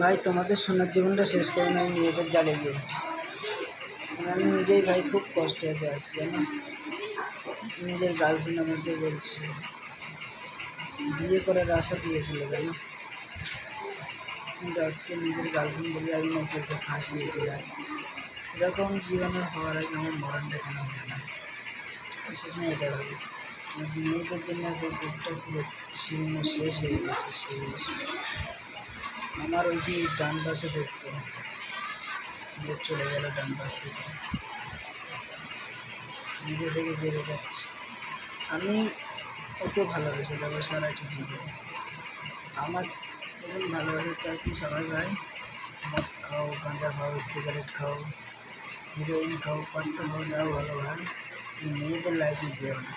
ভাই, তোমাদের সোনার জীবনটা শেষ করে নাই, মেয়েদের জালে গিয়ে। আমি নিজেই ভাই খুব কষ্টে আছি জানো? নিজের গার্লফ্রেন্ড আমাকে বলছে, বিয়ে করার আশা দিয়েছিল, জানো? কিন্তু আজকে নিজের গার্লফ্রেন্ড বলে আমি নাকি ওকে ফাঁসিয়েছি, ভাই। এরকম জীবনে হওয়ার আগে আমার মরণটা কেন হবে না? বিশেষ না এটা ভাবি। মেয়েদের জন্য সেই বুকটা পুরো শূন্য শেষ হয়ে গেছে, শেষ। আমার ওই যে ডান পাশে দেখতো চলে গেল ডান পাশ থেকে। নিজে থেকে জেলে যাচ্ছে। আমি ওকে ভালোবেসে যাব সারাটি জীবন আমার এখন ভালোবাসা চাইতে সবাই ভাই? মদ খাও, গাঁজা খাও, সিগারেট খাও হিরোইন খাও, পান্ত খাও যাও ভালো ভাই। মেয়েদের লাইফে যেও না।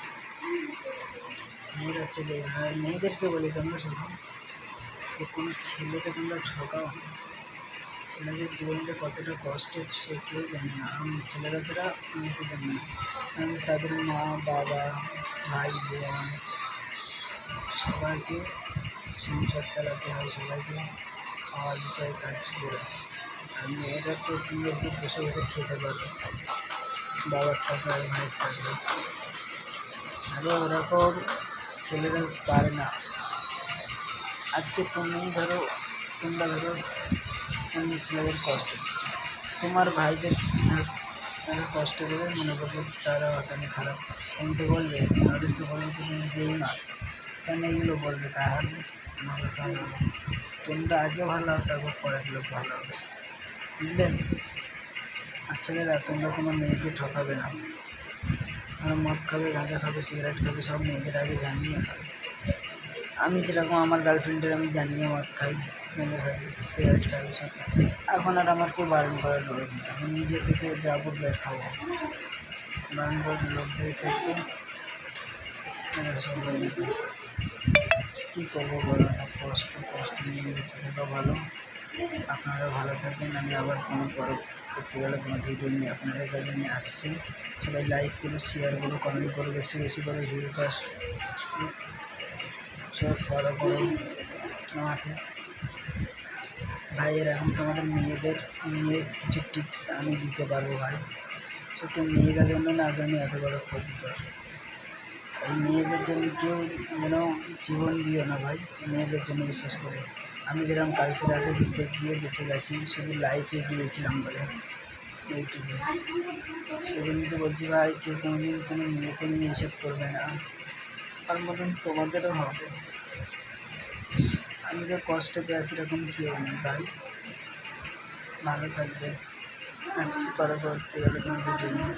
মেয়েরা চলে মেয়েদেরকে বলি তোমরা শোনো যে কোনো ছেলেকে তোমরা ঠকাও। ছেলেদের জীবন কতটা কষ্ট, সে কেউ জানে না। ছেলেরা যারা আমাকে জানে না আমি তাদের মা, বাবা, ভাই, বোন, সবাইকে সংসার চালাতে হয়, সবাইকে খাওয়া দিতে হয়, কাজ করে। আর মেয়েরা তো তোমরা কি বসে বসে খেতে পারবে। বাবার টাকা ভাইয়ের টাকা আরে ওরকম ছেলেরা পারে না। আজকে তুমি ধরো, তোমরা ধরো অন্য ছেলেদের কষ্ট দিচ্ছ। তোমার ভাইদের তারা কষ্ট দেবে, মনে করবে তারা তাহলে খারাপ। তুমি বলবে, তাদেরকে বলবে তো তুমি বেইমান। কেন এগুলো বলবে? তাহলে তোমাকে ভালো হবে তোমরা আগে ভালো হবে তারপর পরের লোক ভালো হবে। বুঝলেন? আর ছেলেরা, তোমরা কোনো মেয়েকে ঠকাবে না। তোমরা মদ খাবে, গাঁজা খাবে সিগারেট খাবে, সব মেয়েদের আগে জানিয়ে খাবে। আমি যেরকম আমার গার্লফ্রেন্ডের আমি জানিয়ে মদ খাই গাঁজা খাই সিগারেট খাই সব এখন আর আমার কেউ বারণ করার লোক নেই। আমি নিজে থেকে যাব বের খাব। বারণ করার লোক দিয়েছে তো সব কী করব বলো না? কষ্ট কষ্ট নিয়ে বেঁচে থাকা ভালো। আপনারা ভালো থাকবেন আমি আবার কোনো পরবর্তী গেলে কোনো ভিডিও নিয়ে আপনাদের কাছে আমি আসছি। সবাই লাইক করো শেয়ার করো কমেন্ট করো, বেশি বেশি করে ভিডিও চাষ সব ফলো করো আমাকে। ভাইয়ের, এখন তোমাদের মেয়েদের নিয়ে কিছু টিপস আমি দিতে পারব ভাই। সত্যি মেয়েদের জন্য না জানি এত বড় ক্ষতিকর। এই মেয়েদের জন্য কেউ যেন জীবন দিও না ভাই, মেয়েদের জন্য বিশেষ করে। আমি যেরকম কালকে রাতে দিতে গিয়ে বেঁচে গেছি, শুধু লাইফে গিয়েছিলাম বলে ইউটিউবে। সেই জন্য তো বলছি ভাই, কেউ কোনো দিন কোনো মেয়েকে নিয়ে এসব করবে না। তার মতন তোমাদেরও হবে। আমি যে কষ্টতে আছি এরকম কেউ নেই ভাই। ভালো থাকবে আসছি পরবর্তী এরকম ভিডিও নিয়ে।